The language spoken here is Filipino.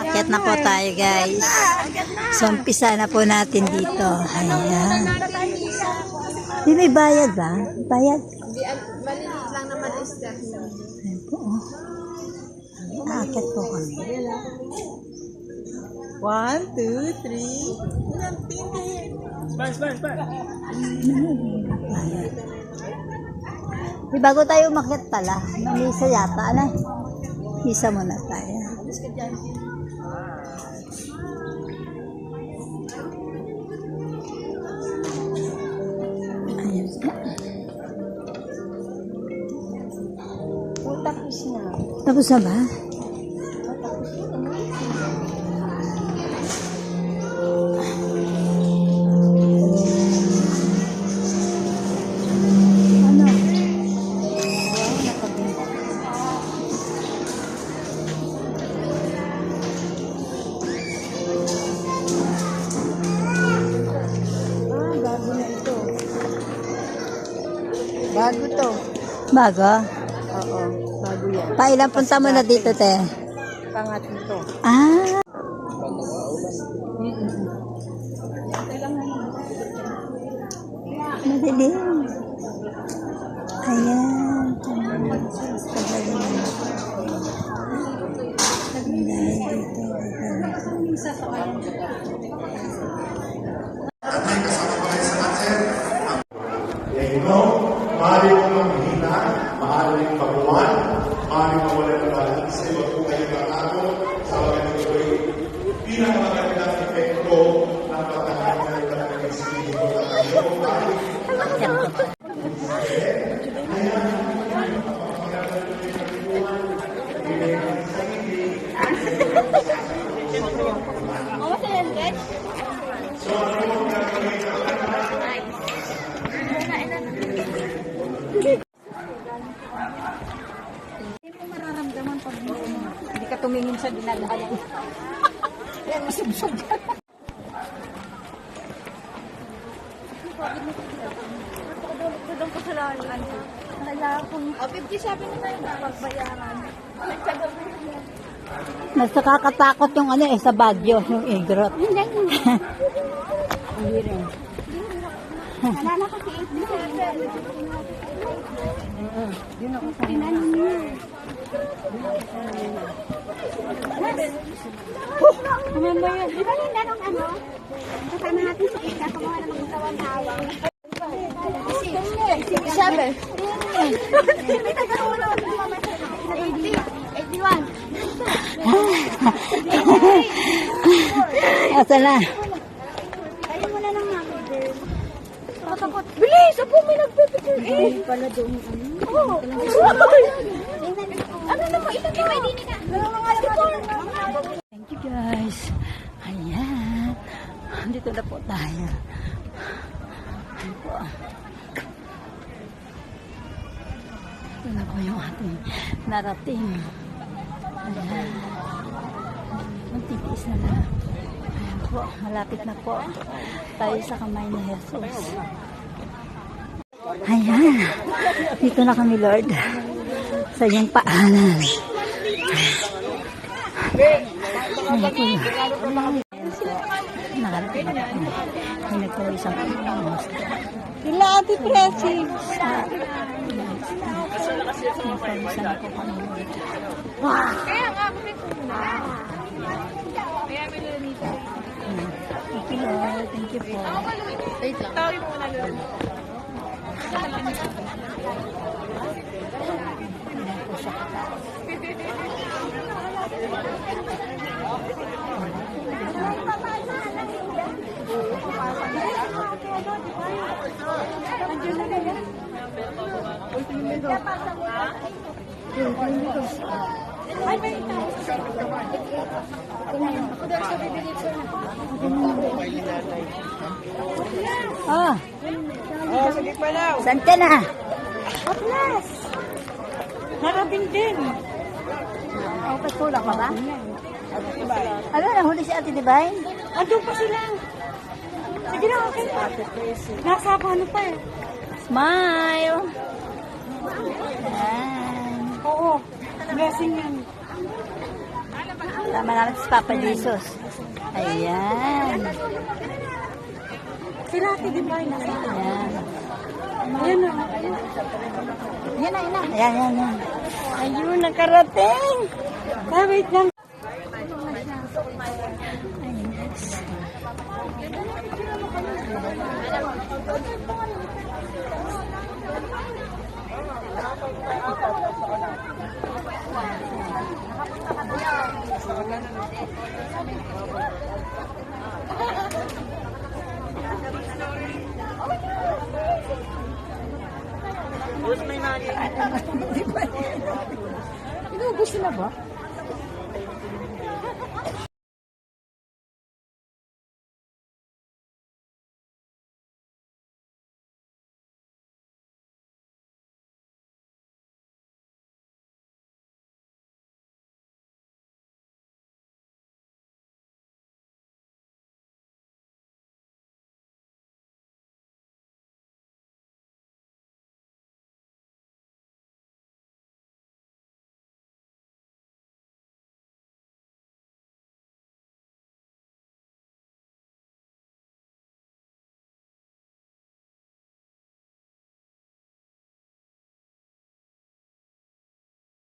Akyat na po tayo guys. So, umpisa na po natin dito. Ayan. Di may bayad ba? Bayad? Maliliit lang naman ang step. Ayan po. oh. Aakyat po kami. One, two, three. Bayad. Di bago tayo umakyat pala. Mamisa yata. Ano? Isa muna tayo. Ayan Tapos na ba? Ah. Bago to. Bago? Pailang punta mo na dito, te. Pangatlo to. Ah. Madilim. Ayan. Pagaling na. Dahil dito. Ito, maaari mo manghina, mararamdaman pag hindi ka tumingin sa dinadaanan. Yan, masubsog ka. Doon ko sa lalan. Kailangan kong... O, 57 na tayo na pagbayaran. Mas nakakatakot yung ano eh, sa Baguio, yung igrot. Hindi. Hindi rin. Wala na kasi 87. Yun ako sa niya. Ano ba yun? Di ba yung nanong ano? Kasama natin sa isa, kumuha na mga tawang-tawang. Sabi. May tagawa na ako sa Asa na? Ayaw mo na ng mga girl. Takot. Bilis! Apo, may nagpipicture. Eh, pala doon. Oo. Ano naman? Ito na. Pwede nila. Thank you guys. Ayan. Dito na po tayo. Ayan po. Ito na po yung ating narating. Ayan. Magtitiis na lang. Po. Malapit na po tayo sa kamay ni Jesus. Ayan. Dito na kami, Lord. Sa iyong paanan. Nakarating na kami. May nagpawisang pangamos. Sila Ate Presi. Po kami. Kaya nga, bumit ko na. Kaya may lalito. Thank you, Lord. Thank you po. Wait lang. Tawag mo na lang. Ayan po siya kataas. Oh, Oh, sige pa lang. saan ka na? Atlas! Narating din. Oh, kulang ka ba? Ano, nahuli si Ate Divine? Andun pa sila. Sige na, okay. Nasa ano pa eh. Smile! Ayan. Oo. Blessing yan. Tama namin si Papa Jesus. Ayan. Sila ate di ba nasa? Ayan. Ayan na. Ayan na, ayan na. Ayan, ayan, ayan. Ayun, nakarating. Ah, wait lang. Inuubos na ba?